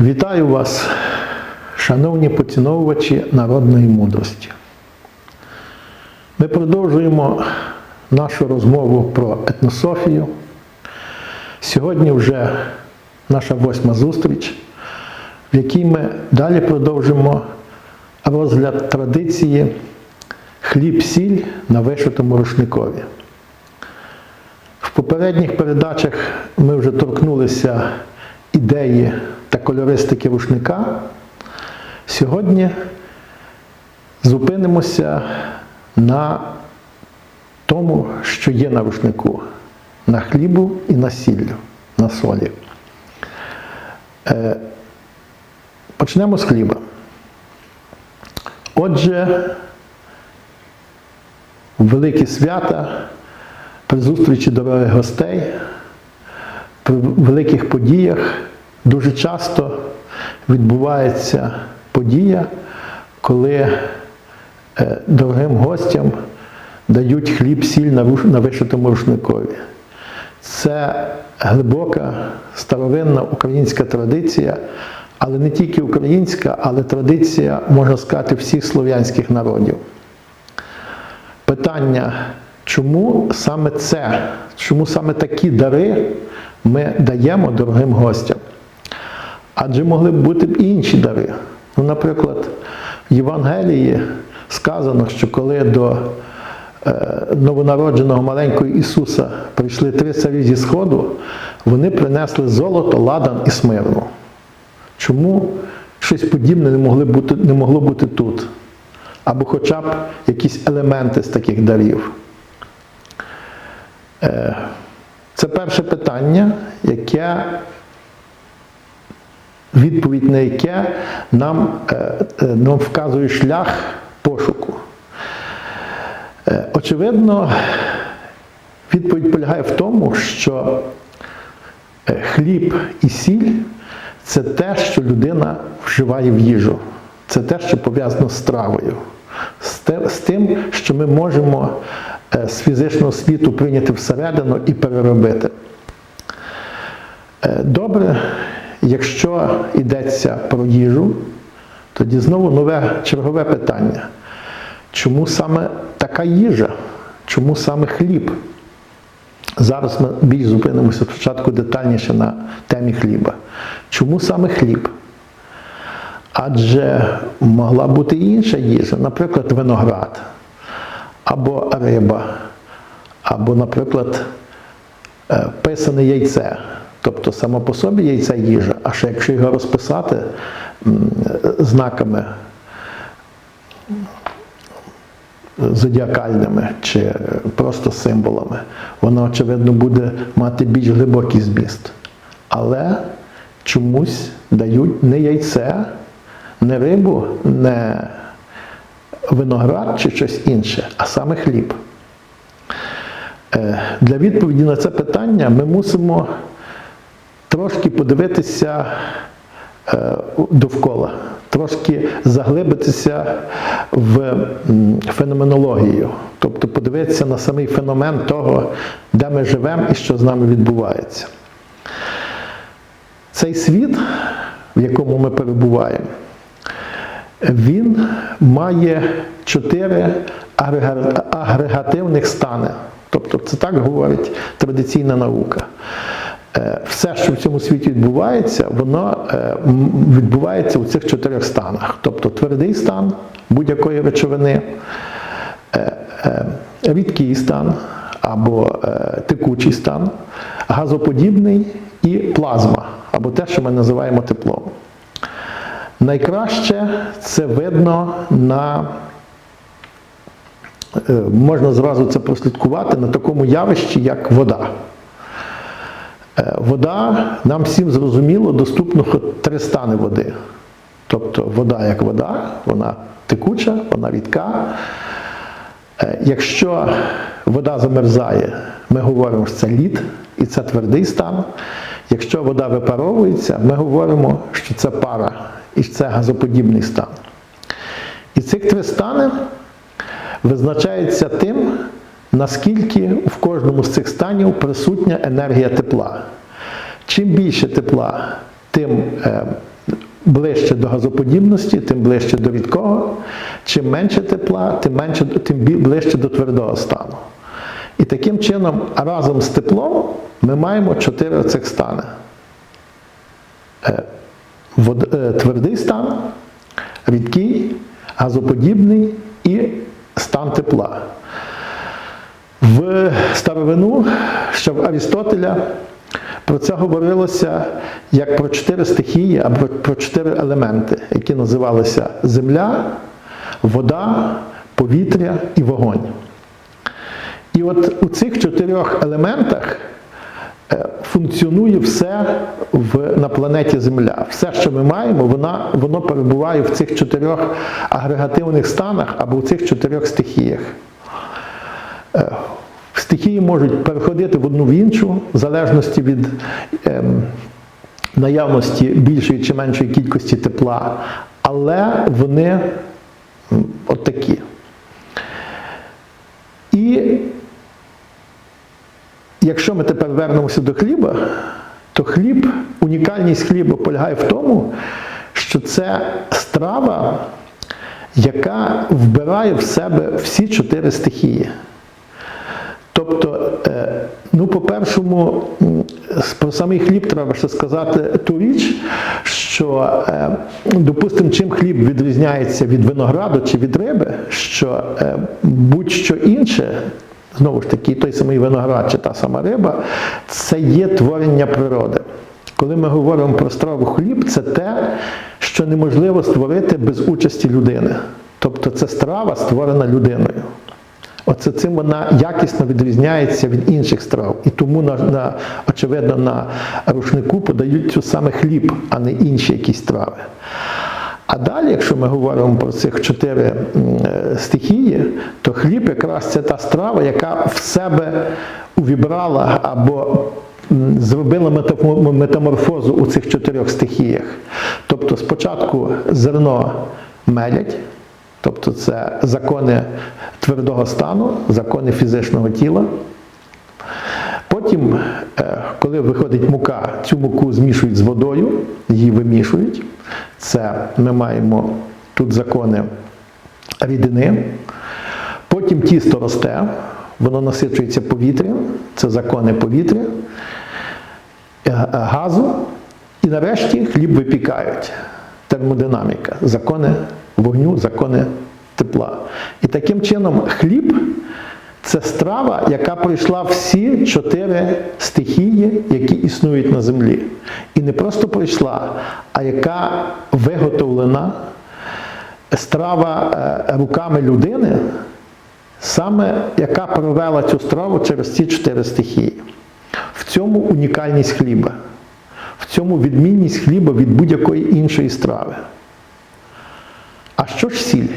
Вітаю вас, шановні поціновувачі народної мудрості. Ми продовжуємо нашу розмову про етнософію. Сьогодні вже наша восьма зустріч, в якій ми далі продовжимо розгляд традиції хліб-сіль на вишитому рушникові. В попередніх передачах ми вже торкнулися ідеї та кольористики рушника. Сьогодні зупинимося на тому, що є на рушнику, на хлібу і на сіллю, на солі. Е, Почнемо з хліба. Отже, великі свята, при зустрічі дорогих гостей, при великих подіях дуже часто відбувається подія, коли е, дорогим гостям дають хліб, сіль на вишитому рушникові. Це глибока старовинна українська традиція, але не тільки українська, але традиція, можна сказати, всіх слов'янських народів. Питання, чому саме це, чому саме такі дари ми даємо дорогим гостям? Адже могли б бути б інші дари. Ну, наприклад, в Євангелії сказано, що коли до е, новонародженого маленького Ісуса прийшли три царі зі Сходу, вони принесли золото, ладан і смирну. Чому щось подібне не, могли бути, не могло бути тут? Або хоча б якісь елементи з таких дарів. Е, Це перше питання, яке відповідь на яке нам, е, е, нам вказує шлях пошуку. Е, Очевидно, відповідь полягає в тому, що хліб і сіль це те, що людина вживає в їжу. Це те, що пов'язано з травою, з тим, що ми можемо з фізичного світу прийняти всередину і переробити. Добре, якщо йдеться про їжу, тоді знову нове чергове питання. Чому саме така їжа? Чому саме хліб? Зараз ми більш зупинимося спочатку детальніше на темі хліба. Чому саме хліб? Адже могла бути інша їжа, наприклад, виноград, або риба, або, наприклад, е, писане яйце. Тобто само по собі яйце їжа, а ще якщо його розписати знаками зодіакальними чи просто символами, воно, очевидно, буде мати більш глибокий зміст. Але чомусь дають не яйце, не рибу, не виноград чи щось інше, а саме хліб. Е, Для відповіді на це питання ми мусимо трошки подивитися е, довкола, трошки заглибитися в феноменологію, тобто подивитися на самий феномен того, де ми живемо і що з нами відбувається. Цей світ, в якому ми перебуваємо, він має чотири агрегативних стани. Тобто це так говорить традиційна наука. Е, Все, що в цьому світі відбувається, воно е, відбувається у цих чотирьох станах. Тобто твердий стан будь-якої речовини, е, рідкий стан або текучий стан, газоподібний і плазма, або те, що ми називаємо теплом. Найкраще це видно на можна зразу це прослідкувати на такому явищі, як вода. Е, Вода нам всім зрозуміло, доступно три стани води. Тобто вода як вода, вона текуча, вона рідка. Е, Якщо вода замерзає, ми говоримо, що це лід і це твердий стан. Якщо вода випаровується, ми говоримо, що це пара і це газоподібний стан. І цих три стани визначаються тим, наскільки в кожному з цих станів присутня енергія тепла. Чим більше тепла, тим е, ближче до газоподібності, тим ближче до рідкого. Чим менше тепла, тим, менше, тим ближче до твердого стану. І таким чином, разом з теплом ми маємо чотири цих стани. Е, е, Твердий стан, рідкий, газоподібний і стан тепла. В старовину, ще в Арістотеля, про це говорилося як про чотири стихії або про чотири елементи, які називалися земля, вода, повітря і вогонь. І от у цих чотирьох елементах е, функціонує все в, на планеті Земля. Все, що ми маємо, вона, воно перебуває в цих чотирьох агрегативних станах або в цих чотирьох стихіях. Е, Стихії можуть переходити в одну в іншу, в залежності від ем, наявності більшої чи меншої кількості тепла, але вони м, от такі. І якщо ми тепер вернемося до хліба, то хліб, унікальність хліба полягає в тому, що це страва, яка вбирає в себе всі чотири стихії. Тобто, е, ну, по-першому, про самий хліб треба ще сказати ту річ, що, е, допустимо, чим хліб відрізняється від винограду чи від риби, що е, будь-що інше, знову ж таки, той самий виноград чи та сама риба, це є творення природи. Коли ми говоримо про страву хліб, це те, що неможливо створити без участі людини. Тобто це страва створена людиною. Оце цим вона якісно відрізняється від інших страв. І тому, на, на, очевидно, на рушнику подають саме хліб, а не інші якісь страви. А далі, якщо ми говоримо про цих чотири е, стихії, то хліб якраз це та страва, яка в себе увібрала або зробила метаморфозу у цих чотирьох стихіях. Тобто спочатку зерно мелять, Тобто це закони твердого стану, закони фізичного тіла. Потім, е, коли виходить мука, цю муку змішують з водою, її вимішують. Це ми маємо тут закони рідини. Потім тісто росте, воно насичується повітрям, це закони повітря, е, е, газу. І нарешті хліб випікають. Термодинаміка, закони вогню, закони тепла. І таким чином хліб це страва, яка пройшла всі чотири стихії, які існують на землі. І не просто пройшла, а яка виготовлена страва е, руками людини, саме яка провела цю страву через ці чотири стихії. В цьому унікальність хліба. В цьому відмінність хліба від будь-якої іншої страви. А що ж сіль?